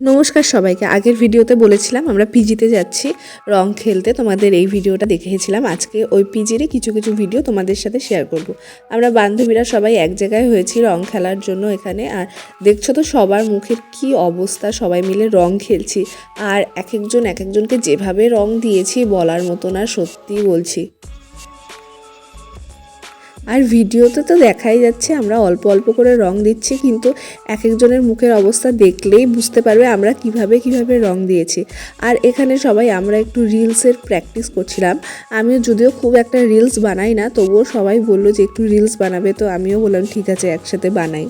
নমস্কার সবাইকে। আগের ভিডিওতে বলেছিলাম আমরা পিজিতে যাচ্ছি, রং খেলতে। তোমাদের এই ভিডিওটা দেখেছিলাম। আজকে ওই পিজিরই কিছু কিছু ভিডিও তোমাদের সাথে শেয়ার করব। আমরা বান্ধবীরা সবাই এক জায়গায় হয়েছি রং খেলার জন্য এখানে। আর দেখছ তো সবার মুখের কি অবস্থা? সবাই মিলে রং খেলছি। আর এক একজন এক একজনকে যেভাবে রং দিয়েছি বলার মতন, আর সত্যি বলছি। আর ভিডিওতে তো দেখাই যাচ্ছে, আমরা অল্প অল্প করে রং দিচ্ছি, কিন্তু এক একজনের মুখের অবস্থা দেখলেই বুঝতে পারবে আমরা কীভাবে কীভাবে রং দিয়েছি। আর এখানে সবাই, আমরা একটু রিলসের প্র্যাকটিস করছিলাম। আমিও যদিও খুব একটা রিলস বানাই না, তবুও সবাই বলল যে একটু রিলস বানাবে, তো আমিও বললাম, ঠিক আছে, একসাথে বানাই।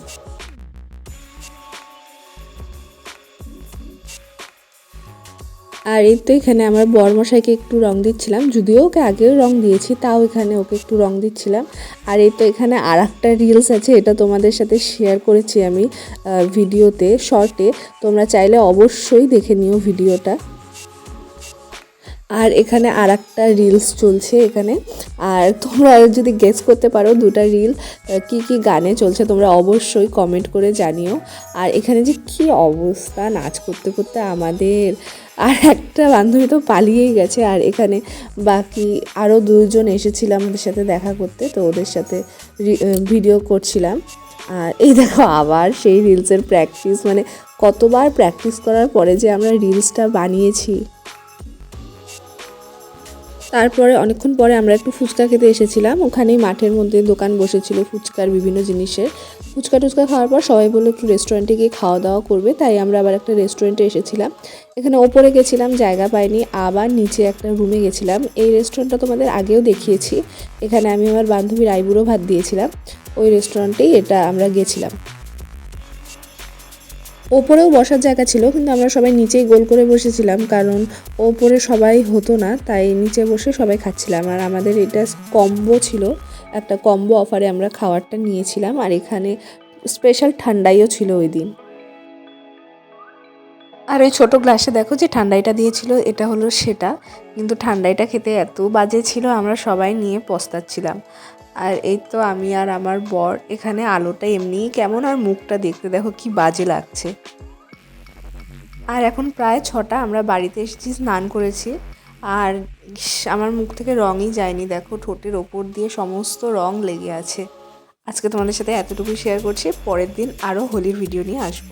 আর এই তো এখানে আমার বরমশাইকে একটু রং দিচ্ছিলাম, যদিও ওকে আগেও রং দিয়েছি, তাও এখানে ওকে একটু রং দিচ্ছিলাম। আর এই তো এখানে আর একটা রিলস আছে, এটা তোমাদের সাথে শেয়ার করেছি আমি ভিডিওতে শর্টে তোমরা চাইলে অবশ্যই দেখে নিও ভিডিওটা আর এখানে আর একটা রিলস চলছে এখানে। আর তোমরা যদি গেস করতে পারো দুটা রিল কি কি গানে চলছে, তোমরা অবশ্যই কমেন্ট করে জানিও। আর এখানে যে কি অবস্থা নাচ করতে করতে আমাদের। আর একটা বান্ধবী তো পালিয়েই গেছে, আর এখানে বাকি আরও দুজন এসেছিল আমাদের সাথে দেখা করতে, তো ওদের সাথে ভিডিও করছিলাম। আর এই দেখো আবার সেই রিলসের প্র্যাকটিস মানে কতবার প্র্যাকটিস করার পরে যে আমরা রিলসটা বানিয়েছি। তারপরে অনেকক্ষণ পরে আমরা একটু ফুচকা খেতে এসেছিলাম। ওখানেই মাঠের মধ্যে দোকান বসেছিল ফুচকার বিভিন্ন জিনিসের। ফুচকা টুচকা খাওয়ার পর সবাই বলল, একটু রেস্টুরেন্টে গিয়ে খাওয়া দাওয়া করবে। তাই আমরা আবার একটা রেস্টুরেন্টে এসেছিলাম। এখানে ওপরে গেছিলাম, জায়গা পাইনি। আবার নিচে একটা রুমে গেছিলাম। এই রেস্টুরেন্টটা তোমাদের আগেও দেখিয়েছি। এখানে আমি আমার বান্ধবীর আইবুড়ো ভাত দিয়েছিলাম। ওই রেস্টুরেন্টেই এটা আমরা গেছিলাম। ওপরেও বসার জায়গা ছিল, কিন্তু আমরা সবাই নিচেই গোল করে বসেছিলাম, কারণ ওপরে সবাই হতো না, তাই নিচে বসে সবাই খাচ্ছিলাম। আর আমাদের এটা কম্বো ছিল, একটা কম্বো অফারে আমরা খাবারটা নিয়েছিলাম, আর এখানে স্পেশাল ঠান্ডাইও ছিল ওই দিন। আর ওই ছোটো গ্লাসে দেখো যে ঠান্ডাইটা দিয়েছিল, এটা হলো সেটা, কিন্তু ঠান্ডাইটা খেতে এত বাজে ছিল, আমরা সবাই নিয়ে পস্তাচ্ছিলাম। আর এই তো আমি আর আমার বর এখানে আলোটা এমনিই কেমন আর মুখটা দেখতে দেখো কি বাজে লাগছে। আর এখন প্রায় ছটা, আমরা বাড়িতে এসেছি, স্নান করেছি। আর আমার মুখ থেকে রঙই যায়নি, দেখো ঠোঁটের ওপর দিয়ে সমস্ত রং লেগে আছে। আজকে তোমাদের সাথে এতটুকু শেয়ার করছি, পরের দিন আরও হোলির ভিডিও নিয়ে আসব।